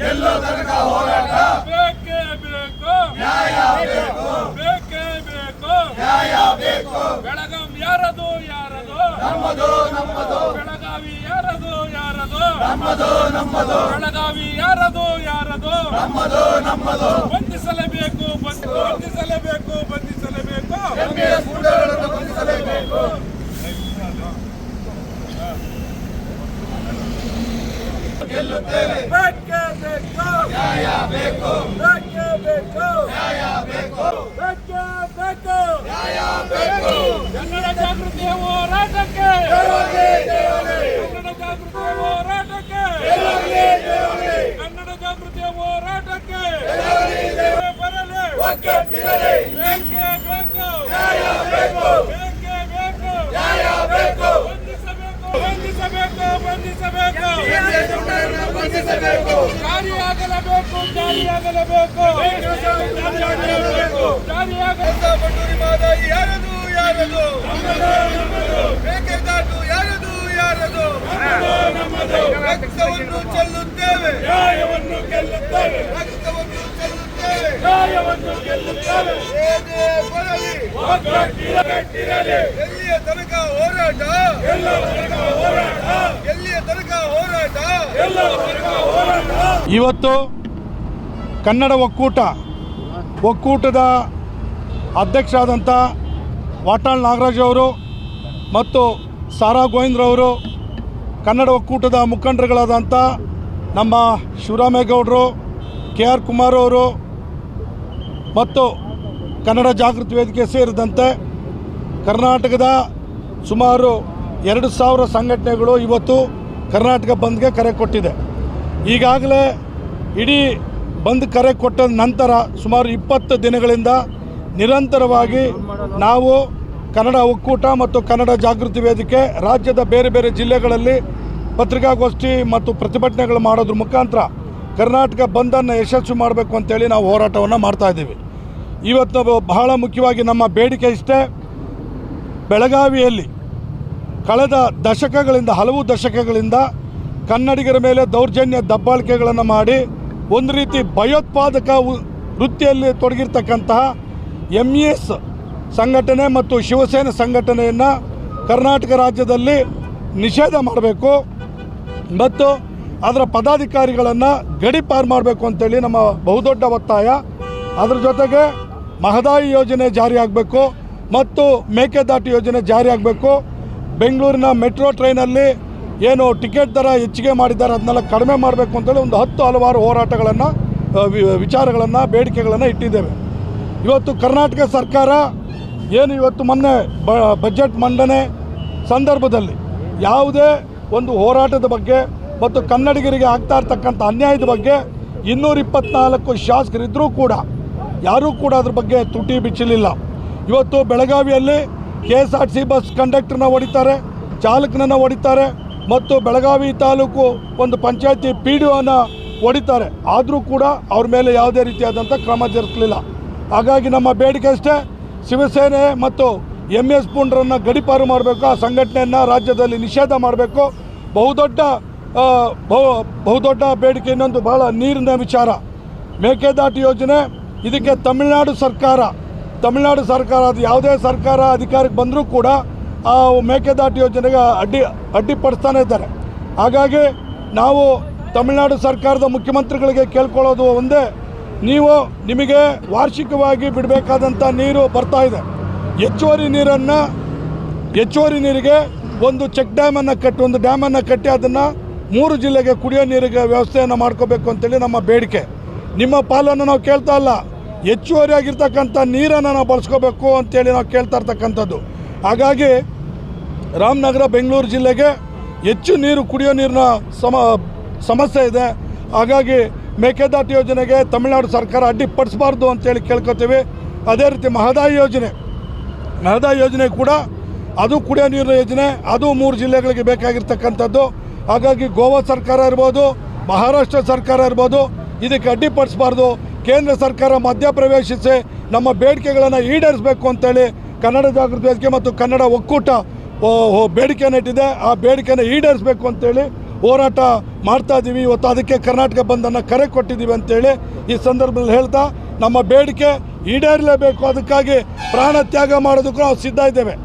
ಗೆಲ್ಲೋ ತನಕ ಹೋರಾಟ. ಬೇಕೇ ಬೇಕು. ನ್ಯಾಯ ಬೇಕು. ಬೇಕೇ ಬೇಕು. ನ್ಯಾಯ ಬೇಕು. ಬೆಳಗಾಂ ಯಾರದು ಯಾರದು. ನಮ್ಮದು ನಮ್ಮದು. ಬೆಳಗಾವಿ ಯಾರದು ಯಾರದು. ನಮ್ಮದು ನಮ್ಮದು. ಬೆಳಗಾವಿ ಯಾರದು ಯಾರದು. ನಮ್ಮದು ನಮ್ಮದು. ಬಂಧಿಸಲೇಬೇಕು ಬಂಧಿ- ಬಂಧಿಸಲೇಬೇಕು ಬಂಧಿಸಲೇಬೇಕು. ಬಂಧಿಸಲೇಬೇಕು. ಗೆಲ್ಲುತ್ತೇವೆ. ಬೇಕೇ ನ್ಯಾಯ ಬೇಕು. ಬೇಕೇ ಬೇಕು. ನ್ಯಾಯ ಬೇಕು. ಬೇಕೇ ಬೇಕು ನ್ಯಾಯ ಬೇಕು. ಕನ್ನಡ ಜಾಗೃತಿಯ ಜಾರಿಯಾಗಲೇಬೇಕು ಜಾರಿಯಾಗಲೇಬೇಕು ಜಾರಿಯಾಗಲೇಬೇಕು. ಜಾರಿಯಾಗಲೇಬೇಕು ಬಂಡೂರಿ ಮಾದಾಯಿ ಯಾರದು ಯಾರದು ಮೇಕೆದಾಟು ಯಾರದು ಯಾರದು ರಕ್ತವನ್ನು ಚೆಲ್ಲುತ್ತೇವೆ ನ್ಯಾಯವನ್ನು ಗೆಲ್ಲುತ್ತೇವೆ ರಕ್ತವನ್ನು ಚೆಲ್ಲುತ್ತೇವೆ ನ್ಯಾಯವನ್ನು ಗೆಲ್ಲುತ್ತೇವೆ ಏನೇ ಬರಲಿ ಒಗ್ಗಟ್ಟಿರಲಿ ಎಲ್ಲಿಯ ತನಕ ಹೋರಾಟ ಎಲ್ಲಿಯ ತನಕ ಹೋರಾಟ ಇವತ್ತು ಕನ್ನಡ ಒಕ್ಕೂಟ, ಒಕ್ಕೂಟದ ಅಧ್ಯಕ್ಷರಾದಂಥ ವಾಟಾಳ್ ನಾಗರಾಜ್ ಅವರು ಮತ್ತು ಸಾರಾ ಗೋವಿಂದ್ರವರು ಕನ್ನಡ ಒಕ್ಕೂಟದ ಮುಖಂಡರುಗಳಾದಂಥ ನಮ್ಮ ಶಿವರಾಮೇಗೌಡರು, ಕೆ ಆರ್ ಕುಮಾರ್ ಅವರು ಮತ್ತು ಕನ್ನಡ ಜಾಗೃತಿ ವೇದಿಕೆ ಸೇರಿದಂತೆ ಕರ್ನಾಟಕದ ಸುಮಾರು ಎರಡು ಸಾವಿರ ಸಂಘಟನೆಗಳು ಇವತ್ತು ಕರ್ನಾಟಕ ಬಂದ್ಗೆ ಕರೆ ಕೊಟ್ಟಿದೆ. ಈಗಾಗಲೇ ಇಡೀ ಬಂದ್ ಕರೆ ಕೊಟ್ಟ ನಂತರ ಸುಮಾರು ಇಪ್ಪತ್ತು ದಿನಗಳಿಂದ ನಿರಂತರವಾಗಿ ನಾವು ಕನ್ನಡ ಒಕ್ಕೂಟ ಮತ್ತು ಕನ್ನಡ ಜಾಗೃತಿ ವೇದಿಕೆ, ರಾಜ್ಯದ ಬೇರೆ ಬೇರೆ ಜಿಲ್ಲೆಗಳಲ್ಲಿ ಪತ್ರಿಕಾಗೋಷ್ಠಿ ಮತ್ತು ಪ್ರತಿಭಟನೆಗಳು ಮಾಡೋದ್ರ ಮುಖಾಂತರ ಕರ್ನಾಟಕ ಬಂದನ್ನು ಯಶಸ್ವಿ ಮಾಡಬೇಕು ಅಂತೇಳಿ ನಾವು ಹೋರಾಟವನ್ನು ಮಾಡ್ತಾ ಇದ್ದೀವಿ. ಇವತ್ತು ಬಹಳ ಮುಖ್ಯವಾಗಿ ನಮ್ಮ ಬೇಡಿಕೆ ಇಷ್ಟೇ. ಬೆಳಗಾವಿಯಲ್ಲಿ ಕಳೆದ ದಶಕಗಳಿಂದ, ಹಲವು ದಶಕಗಳಿಂದ ಕನ್ನಡಿಗರ ಮೇಲೆ ದೌರ್ಜನ್ಯ ದಬ್ಬಾಳಿಕೆಗಳನ್ನು ಮಾಡಿ ಒಂದು ರೀತಿ ಭಯೋತ್ಪಾದಕ ವೃತ್ತಿಯಲ್ಲಿ ತೊಡಗಿರ್ತಕ್ಕಂತಹ ಎಂ ಎಸ್ ಸಂಘಟನೆ ಮತ್ತು ಶಿವಸೇನೆ ಸಂಘಟನೆಯನ್ನು ಕರ್ನಾಟಕ ರಾಜ್ಯದಲ್ಲಿ ನಿಷೇಧ ಮಾಡಬೇಕು ಮತ್ತು ಅದರ ಪದಾಧಿಕಾರಿಗಳನ್ನು ಗಡಿಪಾರು ಮಾಡಬೇಕು ಅಂತೇಳಿ ನಮ್ಮ ಬಹುದೊಡ್ಡ ಒತ್ತಾಯ. ಅದರ ಜೊತೆಗೆ ಮಹದಾಯಿ ಯೋಜನೆ ಜಾರಿಯಾಗಬೇಕು ಮತ್ತು ಮೇಕೆದಾಟು ಯೋಜನೆ ಜಾರಿಯಾಗಬೇಕು ಬೆಂಗಳೂರಿನ ಮೆಟ್ರೋ ಟ್ರೈನಲ್ಲಿ ಏನು ಟಿಕೆಟ್ ದರ ಹೆಚ್ಚಿಗೆ ಮಾಡಿದ್ದಾರೆ, ಅದನ್ನೆಲ್ಲ ಕಡಿಮೆ ಮಾಡಬೇಕು ಅಂತೇಳಿ ಒಂದು ಹತ್ತು ಹಲವಾರು ಹೋರಾಟಗಳನ್ನು ವಿಚಾರಗಳನ್ನು, ಬೇಡಿಕೆಗಳನ್ನು ಇಟ್ಟಿದ್ದೇವೆ. ಇವತ್ತು ಕರ್ನಾಟಕ ಸರ್ಕಾರ ಏನು ಇವತ್ತು ಮೊನ್ನೆ ಬಜೆಟ್ ಮಂಡನೆ ಸಂದರ್ಭದಲ್ಲಿ ಯಾವುದೇ ಒಂದು ಹೋರಾಟದ ಬಗ್ಗೆ ಮತ್ತು ಕನ್ನಡಿಗರಿಗೆ ಆಗ್ತಾ ಇರ್ತಕ್ಕಂಥ ಅನ್ಯಾಯದ ಬಗ್ಗೆ ಇನ್ನೂರಿಪ್ಪತ್ನಾಲ್ಕು ಶಾಸಕರಿದ್ದರೂ ಕೂಡ, ಯಾರೂ ಕೂಡ ಅದ್ರ ಬಗ್ಗೆ ತುಟಿ ಬಿಚ್ಚಲಿಲ್ಲ. ಇವತ್ತು ಬೆಳಗಾವಿಯಲ್ಲಿ K S R T C ಕಂಡಕ್ಟರ್ನ ಹೊಡಿತಾರೆ, ಚಾಲಕನನ್ನು ಹೊಡಿತಾರೆ ಮತ್ತು ಬೆಳಗಾವಿ ತಾಲೂಕು ಒಂದು ಪಂಚಾಯತಿ ಪಿ ಡಿ ಒನ ಹೊಡಿತಾರೆ. ಆದರೂ ಕೂಡ ಅವ್ರ ಮೇಲೆ ಯಾವುದೇ ರೀತಿಯಾದಂಥ ಕ್ರಮ ಜರುಗಿಸಲಿಲ್ಲ ಹಾಗಾಗಿ ನಮ್ಮ ಬೇಡಿಕೆ ಅಷ್ಟೇ, ಶಿವಸೇನೆ ಮತ್ತು ಎಂ ಎಸ್ ಪುಂಡ್ರನ್ನು ಗಡಿಪಾರು ಮಾಡಬೇಕು, ಆ ಸಂಘಟನೆಯನ್ನು ರಾಜ್ಯದಲ್ಲಿ ನಿಷೇಧ ಮಾಡಬೇಕು. ಬಹುದೊಡ್ಡ ಬಹು, ಬಹುದೊಡ್ಡ ಬೇಡಿಕೆ ಇನ್ನೊಂದು ಬಹಳ ನೀರಿನ ವಿಚಾರ. ಮೇಕೆದಾಟು ಯೋಜನೆ, ಇದಕ್ಕೆ ತಮಿಳುನಾಡು ಸರ್ಕಾರ ತಮಿಳುನಾಡು ಸರ್ಕಾರ, ಅದು ಯಾವುದೇ ಸರ್ಕಾರ ಅಧಿಕಾರಕ್ಕೆ ಬಂದರೂ ಕೂಡ ಆ ಮೇಕೆದಾಟು ಯೋಜನೆಗೆ ಅಡ್ಡಿ, ಅಡ್ಡಿಪಡಿಸ್ತಾನೆ ಇದ್ದಾರೆ. ಹಾಗಾಗಿ ನಾವು ತಮಿಳುನಾಡು ಸರ್ಕಾರದ ಮುಖ್ಯಮಂತ್ರಿಗಳಿಗೆ ಕೇಳ್ಕೊಳ್ಳೋದು ಒಂದೇ, ನೀವು ನಿಮಗೆ ವಾರ್ಷಿಕವಾಗಿ ಬಿಡಬೇಕಾದಂಥ ನೀರು ಬರ್ತಾ ಇದೆ. ಹೆಚ್ಚುವರಿ ನೀರನ್ನು, ಹೆಚ್ಚುವರಿ ನೀರಿಗೆ ಒಂದು ಚೆಕ್ ಡ್ಯಾಮನ್ನು ಕಟ್ಟಿ, ಒಂದು ಡ್ಯಾಮನ್ನು ಕಟ್ಟಿ ಅದನ್ನು ಮೂರು ಜಿಲ್ಲೆಗೆ ಕುಡಿಯೋ ನೀರಿಗೆ ವ್ಯವಸ್ಥೆಯನ್ನು ಮಾಡ್ಕೋಬೇಕು ಅಂತೇಳಿ ನಮ್ಮ ಬೇಡಿಕೆ. ನಿಮ್ಮ ಪಾಲನ್ನು ನಾವು ಕೇಳ್ತಾ ಇಲ್ಲ. ಹೆಚ್ಚುವರಿ ಆಗಿರ್ತಕ್ಕಂಥ ನೀರನ್ನು ನಾವು ಬಳಸ್ಕೋಬೇಕು ಅಂತೇಳಿ ನಾವು ಕೇಳ್ತಾ ಇರ್ತಕ್ಕಂಥದ್ದು. ಹಾಗಾಗಿ ರಾಮನಗರ, ಬೆಂಗಳೂರು ಜಿಲ್ಲೆಗೆ ಹೆಚ್ಚು ನೀರು ಕುಡಿಯೋ ನೀರಿನ ಸಮ, ಸಮಸ್ಯೆ ಇದೆ. ಹಾಗಾಗಿ ಮೇಕೆದಾಟು ಯೋಜನೆಗೆ ತಮಿಳುನಾಡು ಸರ್ಕಾರ ಅಡ್ಡಿಪಡಿಸಬಾರ್ದು ಅಂತೇಳಿ ಕೇಳ್ಕೊತೀವಿ. ಅದೇ ರೀತಿ ಮಹದಾಯಿ ಯೋಜನೆ ಮಹದಾಯಿ ಯೋಜನೆ ಕೂಡ ಅದು ಕುಡಿಯೋ ನೀರಿನ ಯೋಜನೆ, ಅದು ಮೂರು ಜಿಲ್ಲೆಗಳಿಗೆ ಬೇಕಾಗಿರ್ತಕ್ಕಂಥದ್ದು. ಹಾಗಾಗಿ ಗೋವಾ ಸರ್ಕಾರ ಇರ್ಬೋದು, ಮಹಾರಾಷ್ಟ್ರ ಸರ್ಕಾರ ಇರ್ಬೋದು, ಇದಕ್ಕೆ ಅಡ್ಡಿಪಡಿಸಬಾರ್ದು. ಕೇಂದ್ರ ಸರ್ಕಾರ ಮಧ್ಯಪ್ರವೇಶಿಸಿ ನಮ್ಮ ಬೇಡಿಕೆಗಳನ್ನು ಈಡೇರಿಸಬೇಕು ಅಂತೇಳಿ ಕನ್ನಡ ಜಾಗೃತಿ ವೇದಿಕೆ ಮತ್ತು ಕನ್ನಡ ಒಕ್ಕೂಟ ಬೇಡಿಕೆಯನ್ನು ಇಟ್ಟಿದೆ. ಆ ಬೇಡಿಕೆಯನ್ನು ಈಡೇರಿಸಬೇಕು ಅಂತೇಳಿ ಹೋರಾಟ ಮಾಡ್ತಾ ಇದ್ದೀವಿ ಇವತ್ತು ಅದಕ್ಕೆ ಕರ್ನಾಟಕ ಬಂದನ್ನು ಕರೆ ಕೊಟ್ಟಿದ್ದೀವಿ ಅಂತೇಳಿ ಈ ಸಂದರ್ಭದಲ್ಲಿ ಹೇಳ್ತಾ ನಮ್ಮ ಬೇಡಿಕೆ ಈಡೇರಲೇಬೇಕು. ಅದಕ್ಕಾಗಿ ಪ್ರಾಣ ತ್ಯಾಗ ಮಾಡೋದಕ್ಕೂ ನಾವು ಸಿದ್ಧ ಇದ್ದೇವೆ.